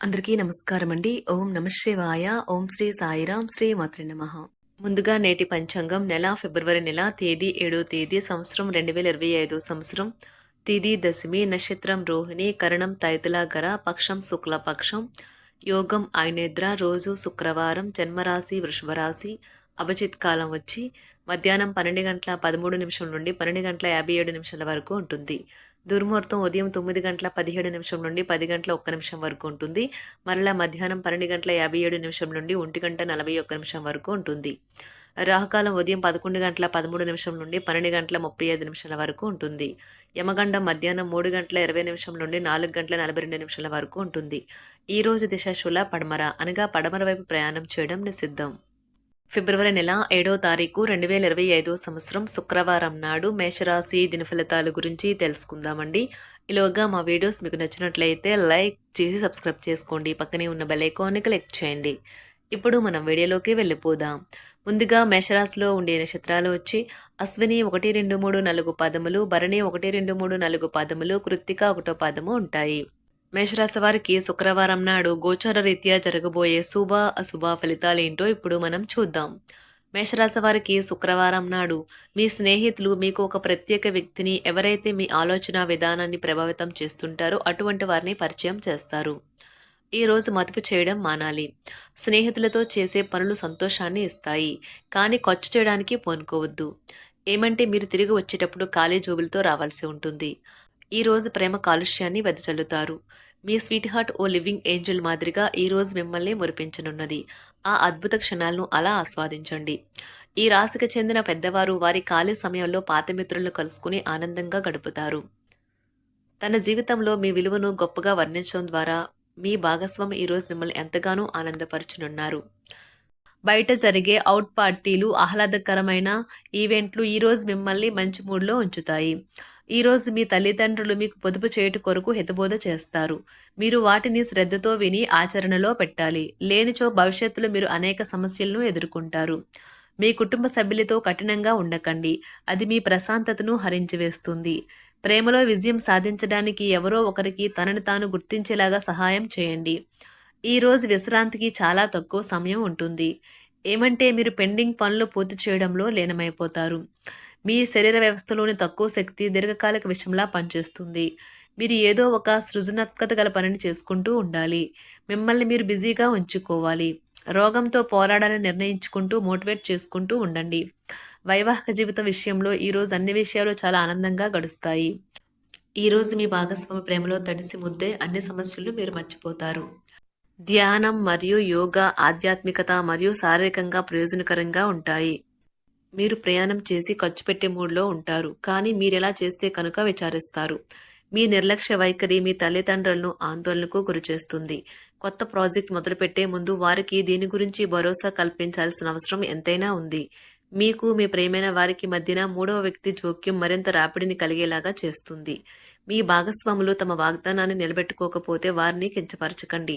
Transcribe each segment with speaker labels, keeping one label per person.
Speaker 1: అందరికీ నమస్కారం అండి ఓం నమశివాయ ఓం శ్రీ సాయిరాం శ్రీ మాత్రి నమ. ముందుగా నేటి పంచాంగం నెల ఫిబ్రవరి నెల తేదీ ఏడో తేదీ సంవత్సరం రెండు వేల ఇరవై ఐదు సంవత్సరం. తిది దశమి నక్షత్రం రోహిణి కరణం తైతులాగర పక్షం శుక్ల పక్షం యోగం ఐనేద్ర రోజు శుక్రవారం జన్మరాశి వృషభరాశి. అభిజిత్ కాలం వచ్చి మధ్యాహ్నం పన్నెండు గంటల పదమూడు నిమిషం నుండి పన్నెండు గంటల యాభై ఏడు నిమిషాల వరకు ఉంటుంది. దుర్ముహూర్తం ఉదయం తొమ్మిది గంటల పదిహేడు నిమిషం నుండి పది గంటల ఒక్క నిమిషం వరకు ఉంటుంది. మరలా మధ్యాహ్నం పన్నెండు గంటల యాభై ఏడు నిమిషం నుండి ఒంటి గంట నలభై ఒక్క నిమిషం వరకు ఉంటుంది. రాహుకాలం ఉదయం పదకొండు గంటల పదమూడు నిమిషం నుండి పన్నెండు గంటల ముప్పై ఐదు నిమిషాల వరకు ఉంటుంది. యమగండం మధ్యాహ్నం మూడు గంటల ఇరవై నిమిషం నుండి నాలుగు గంటల నలభై రెండు నిమిషాల వరకు ఉంటుంది. ఈరోజు దిశాశుల దిశ శుల పడమర అనగా పడమర వైపు ప్రయాణం చేయడం నిషిద్ధం. ఫిబ్రవరి నెల ఏడో తారీఖు రెండు వేల ఇరవై ఐదో సంవత్సరం శుక్రవారం నాడు మేషరాశి దిన ఫలితాల గురించి తెలుసుకుందామండి. ఈలోగా మా వీడియోస్ మీకు నచ్చినట్లయితే లైక్ చేసి సబ్స్క్రైబ్ చేసుకోండి. పక్కనే ఉన్న బెలైకాన్ని క్లిక్ చేయండి. ఇప్పుడు మనం వీడియోలోకి వెళ్ళిపోదాం. ముందుగా మేషరాశిలో ఉండే నక్షత్రాలు వచ్చి అశ్విని ఒకటి రెండు మూడు నాలుగు పాదములు భరణి ఒకటి రెండు మూడు నాలుగు పాదములు కృత్తిక ఒకటో పాదము ఉంటాయి. మేషరాశి వారికి శుక్రవారం నాడు గోచర రీత్యా జరగబోయే శుభ అశుభ ఫలితాలు ఏంటో ఇప్పుడు మనం చూద్దాం. మేషరాశి వారికి శుక్రవారం నాడు మీ స్నేహితులు మీకు ఒక ప్రత్యేక వ్యక్తిని ఎవరైతే మీ ఆలోచన విధానాన్ని ప్రభావితం చేస్తుంటారో అటువంటి వారిని పరిచయం చేస్తారు. ఈరోజు మదుపు చేయడం మానాలి. స్నేహితులతో చేసే పనులు సంతోషాన్ని ఇస్తాయి. కానీ ఖర్చు చేయడానికి పోనుకోవద్దు. ఏమంటే మీరు తిరిగి వచ్చేటప్పుడు ఖాళీ జోబులతో రావాల్సి ఉంటుంది. ఈ రోజు ప్రేమ కాలుష్యాన్ని వెదజల్లుతారు. మీ స్వీట్ హార్ట్ ఓ లివింగ్ ఏంజల్ మాదిరిగా ఈరోజు మిమ్మల్ని మురిపించనున్నది. ఆ అద్భుత క్షణాలను అలా ఆస్వాదించండి. ఈ రాశికి చెందిన పెద్దవారు వారి ఖాళీ సమయంలో పాత మిత్రులను కలుసుకుని ఆనందంగా గడుపుతారు. తన జీవితంలో మీ విలువను గొప్పగా వర్ణించడం ద్వారా మీ భాగస్వామి ఈరోజు మిమ్మల్ని ఎంతగానో ఆనందపరుచునున్నారు. బయట జరిగే అవుట్ పార్టీలు ఆహ్లాదకరమైన ఈవెంట్లు ఈరోజు మిమ్మల్ని మంచి మూడ్లో ఉంచుతాయి. ఈరోజు మీ తల్లిదండ్రులు మీకు పొదుపు చేయుట కొరకు హితబోధ చేస్తారు. మీరు వాటిని శ్రద్ధతో విని ఆచరణలో పెట్టాలి. లేనిచో భవిష్యత్తులో మీరు అనేక సమస్యలను ఎదుర్కొంటారు. మీ కుటుంబ సభ్యులతో కఠినంగా ఉండకండి. అది మీ ప్రశాంతతను హరించివేస్తుంది. ప్రేమలో విజయం సాధించడానికి ఎవరో ఒకరికి తనని తాను గుర్తించేలాగా సహాయం చేయండి. ఈ రోజు విశ్రాంతికి చాలా తక్కువ సమయం ఉంటుంది. ఏమంటే మీరు పెండింగ్ పనులు పూర్తి చేయడంలో లీనమైపోతారు. మీ శరీర వ్యవస్థలోని తక్కువ శక్తి దీర్ఘకాలిక విషయంలా పనిచేస్తుంది. మీరు ఏదో ఒక సృజనాత్మకత గల పనిని చేసుకుంటూ ఉండాలి. మిమ్మల్ని మీరు బిజీగా ఉంచుకోవాలి. రోగంతో పోరాడాలని నిర్ణయించుకుంటూ మోటివేట్ చేసుకుంటూ ఉండండి. వైవాహిక జీవితం విషయంలో ఈరోజు అన్ని విషయాలు చాలా ఆనందంగా గడుస్తాయి. ఈరోజు మీ భాగస్వామి ప్రేమలో తడిసి ముద్దే అన్ని సమస్యలు మీరు మర్చిపోతారు. ధ్యానం మరియు యోగా ఆధ్యాత్మికత మరియు శారీరకంగా ప్రయోజనకరంగా ఉంటాయి. మీరు ప్రయాణం చేసి ఖర్చు పెట్టే మూడ్లో ఉంటారు కానీ మీరెలా చేస్తే కనుక విచారిస్తారు. మీ నిర్లక్ష్య వైఖరి మీ తల్లిదండ్రులను ఆందోళనకు గురిచేస్తుంది. కొత్త ప్రాజెక్ట్ మొదలుపెట్టే ముందు వారికి దీని గురించి భరోసా కల్పించాల్సిన అవసరం ఎంతైనా ఉంది. మీకు మీ ప్రేమైన వారికి మధ్యన మూడవ వ్యక్తి జోక్యం మరింత రాపిడిని కలిగేలాగా చేస్తుంది. మీ భాగస్వాములు తమ వాగ్దానాన్ని నిలబెట్టుకోకపోతే వారిని కించపరచకండి.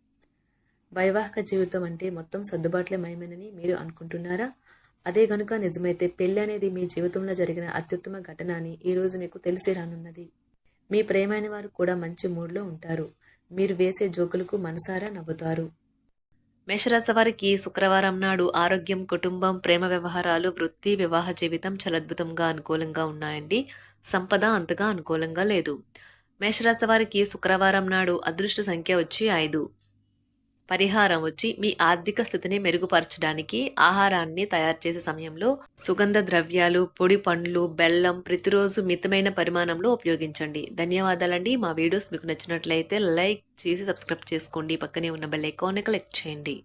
Speaker 1: వైవాహిక జీవితం అంటే మొత్తం సర్దుబాట్లే మయమేనని మీరు అనుకుంటున్నారా? అదే గనుక నిజమైతే పెళ్ళి అనేది మీ జీవితంలో జరిగిన అత్యుత్తమ ఘటన అని ఈరోజు మీకు తెలిసి రానున్నది. మీ ప్రేమైన వారు కూడా మంచి మూడ్లో ఉంటారు. మీరు వేసే జోకులకు మనసారా నవ్వుతారు. మేషరాశి వారికి శుక్రవారం నాడు ఆరోగ్యం కుటుంబం ప్రేమ వ్యవహారాలు వృత్తి వివాహ జీవితం చాలా అద్భుతంగా అనుకూలంగా ఉన్నాయండి. సంపద అంతగా అనుకూలంగా లేదు. మేషరాశి వారికి శుక్రవారం నాడు అదృష్ట సంఖ్య వచ్చి ఐదు. పరిహారం వచ్చి మీ ఆర్థిక స్థితిని మెరుగుపరచడానికి ఆహారాన్ని తయారు చేసే సమయంలో సుగంధ ద్రవ్యాలు పొడి పండ్లు బెల్లం ప్రతిరోజు మితమైన పరిమాణంలో ఉపయోగించండి. ధన్యవాదాలండి. మా వీడియోస్ మీకు నచ్చినట్లయితే లైక్ చేసి సబ్స్క్రైబ్ చేసుకోండి. పక్కనే ఉన్న బెల్ ఐకాన్ క్లిక్ చేయండి.